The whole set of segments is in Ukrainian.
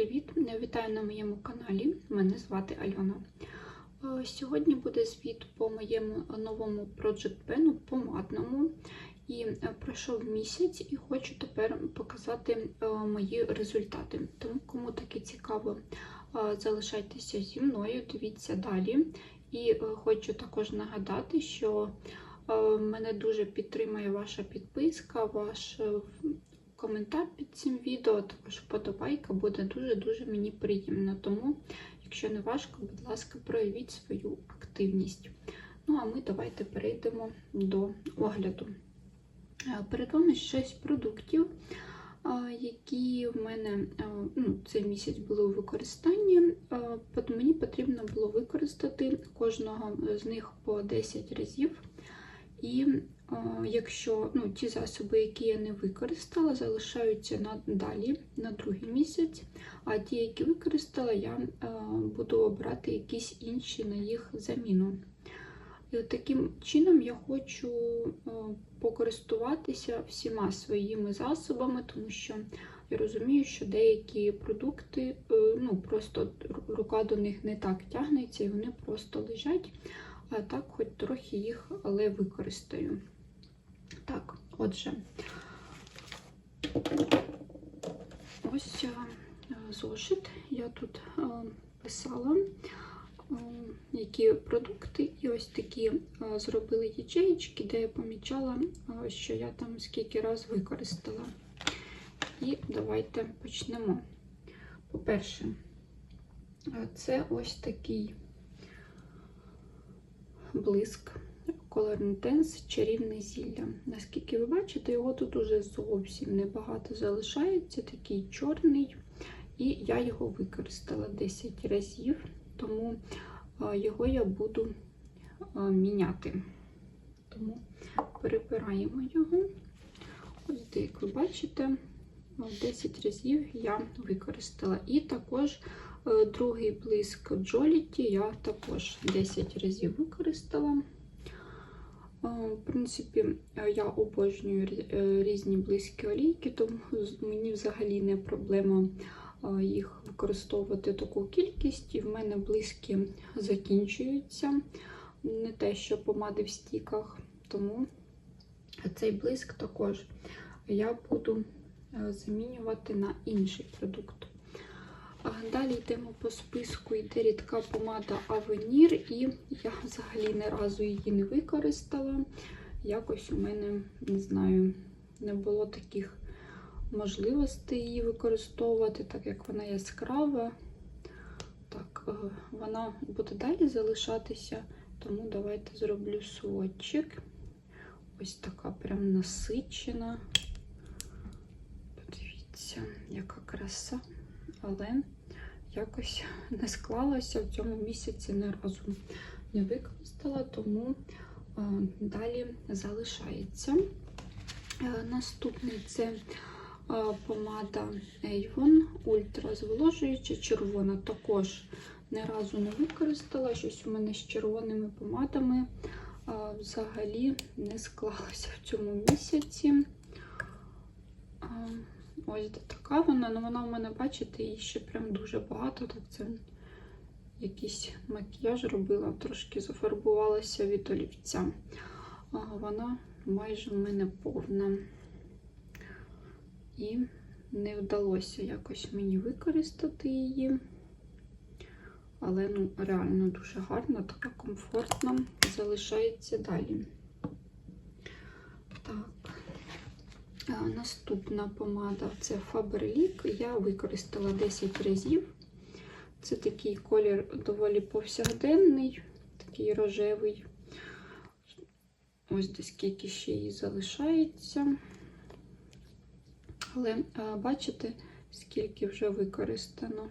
привіт! Вітаю на моєму каналі. Мене звати Альона. Е, Сьогодні буде звіт по моєму новому Project Pen помадному. І е, пройшов місяць і хочу тепер показати е, мої результати. Тому, кому таке цікаво, залишайтеся зі мною, дивіться далі. І хочу також нагадати, що мене дуже підтримує ваша підписка, ваш коментар під цим відео, також вподобайка буде дуже-дуже мені приємно. Тому, якщо не важко, будь ласка, проявіть свою активність. Ну, а ми давайте перейдемо до огляду. Е, Перед вами 6 продуктів, е, які в мене е, ну, цей місяць були у використанні. Мені потрібно було використати кожного з них по 10 разів. І якщо ну, ті засоби, які я не використала, залишаються на далі, на другий місяць, а ті, які використала, я буду обрати якісь інші на їх заміну. І от таким чином я хочу покористуватися всіма своїми засобами, тому що я розумію, що деякі продукти, е, ну просто рука до них не так тягнеться, і вони просто лежать. А так, хоч трохи їх, але використаю. Так, отже, ось е, зошит. Я тут е, писала, е, які продукти, і ось такі зробили ячеїчки, де я помічала, що я там скільки раз використала. І давайте почнемо. По-перше, це ось такий блиск Color Intense чарівне зілля. Наскільки ви бачите, його тут уже зовсім небагато залишається, такий чорний, і я його використала 10 разів, тому його я буду міняти. Тому перебираємо його. Ось, як ви бачите, 10 разів я використала. І також Е, Другий блиск Джоліті я також 10 разів використала. Е, В принципі, е, я обожнюю е, різні близькі олійки, тому мені взагалі не проблема е, їх використовувати таку кількість. І в мене близькі закінчуються. Не те, що помади в стіках. Тому цей блиск також я буду е, замінювати на інший продукт. Далі йдемо по списку, йде рідка помада Avenir, і я взагалі ні разу її не використала. Якось у мене, не знаю, не було таких можливостей її використовувати, так як вона яскрава. Так, е, вона буде далі залишатися, тому давайте зроблю сводчик. Ось така прям насичена. Подивіться, яка краса але якось не склалося в цьому місяці ні разу не використала, тому е, далі залишається. Е, Наступний це е, помада Avon Ультра зволожуюча, червона. Також ні разу не використала. Щось у мене з червоними помадами взагалі не склалося в цьому місяці. Ось така вона, але вона у мене, бачите, її ще прям дуже багато. Так це якийсь макіяж робила, трошки зафарбувалася від олівця. А вона майже в мене повна. І не вдалося якось мені використати її. Але ну, реально дуже гарна, така комфортна, залишається далі. Так. А, Наступна помада це Faberlic. Я використала 10 разів. Це такий колір доволі повсякденний, такий рожевий. Ось десь скільки ще її залишається. Але а, бачите, скільки вже використано.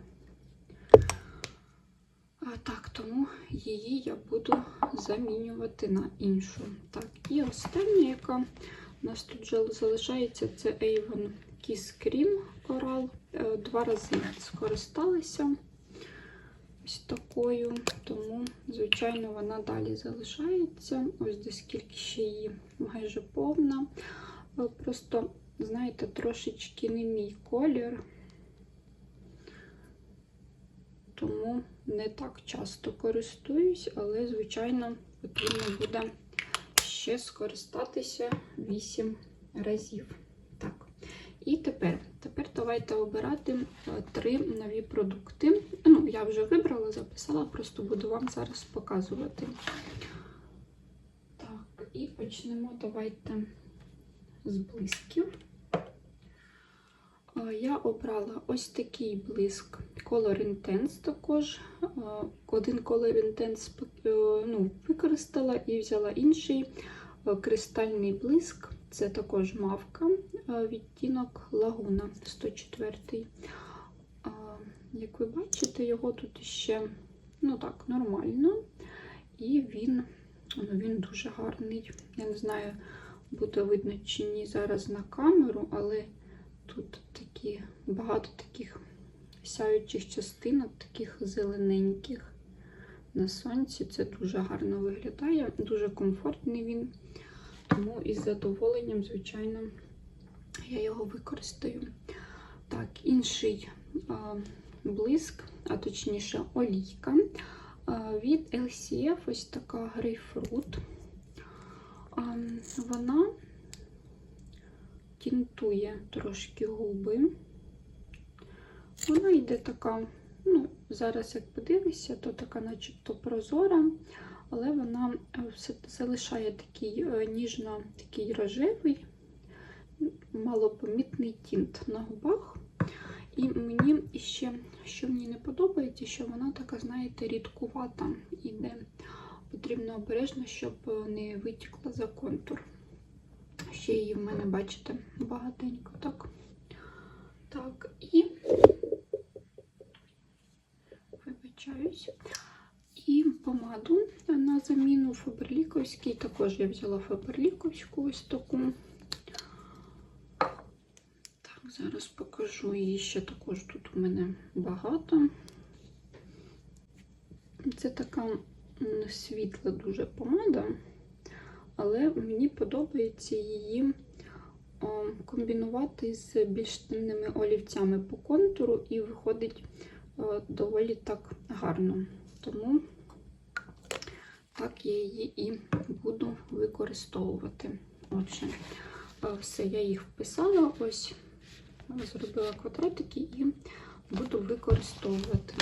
А, так, тому її я буду замінювати на іншу. Так, і остання, яка у нас тут залишається це Avon Kiss Cream Coral. Е, Два рази скористалася ось такою, тому, звичайно, вона далі залишається. Ось де скільки ще її майже повна. Е, Просто, знаєте, трошечки не мій колір. нього не так часто користуюсь, але, звичайно, потрібно буде ще скористатися 8 разів. Так. І тепер, тепер давайте обирати е, три нові продукти. Ну, я вже вибрала, записала, просто буду вам зараз показувати. Так, і почнемо давайте з блисків. Е, Я обрала ось такий блиск Color Intense також. Е, Один Color Intense ну, використала і взяла інший кристальний блиск. Це також мавка, е, відтінок Лагуна 104. Е, Як ви бачите, його тут ще ну так, нормально. І він, ну, він дуже гарний. Я не знаю, буде видно чи ні зараз на камеру, але тут такі багато таких сяючих частинок, таких зелененьких на сонці. Це дуже гарно виглядає, дуже комфортний він. Тому із задоволенням, звичайно, я його використаю. Так, інший а, блиск, а точніше олійка. А, від LCF ось така грейпфрут. А, вона тінтує трошки губи. Вона йде така, ну, зараз як подивишся, то така начебто прозора, але вона е, залишає такий е, ніжно такий рожевий, малопомітний тінт на губах. І мені ще, що мені не подобається, що вона така, знаєте, рідкувата іде. Потрібно обережно, щоб не витікла за контур. Ще її в мене, бачите, багатенько так. Так, і вибачаюсь. І помаду на заміну Фаберліковський. Також я взяла Фаберліковську ось таку. Так, зараз покажу її ще також тут у мене багато. Це така світла дуже помада, але мені подобається її комбінувати з більш темними олівцями по контуру і виходить доволі так гарно. Тому так я її і буду використовувати. Отже, е, все, я їх вписала, ось зробила квадратики і буду використовувати.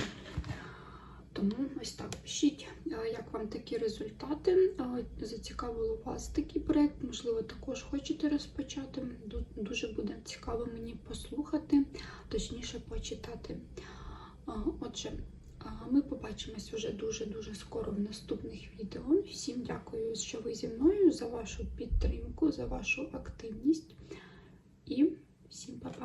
Тому ось так пишіть, е, як вам такі результати. Е, Зацікавило вас такий проєкт, можливо, також хочете розпочати. Дуже буде цікаво мені послухати, точніше почитати. Отже, ми побачимось вже дуже-дуже скоро в наступних відео. Всім дякую, що ви зі мною, за вашу підтримку, за вашу активність. І всім па-па!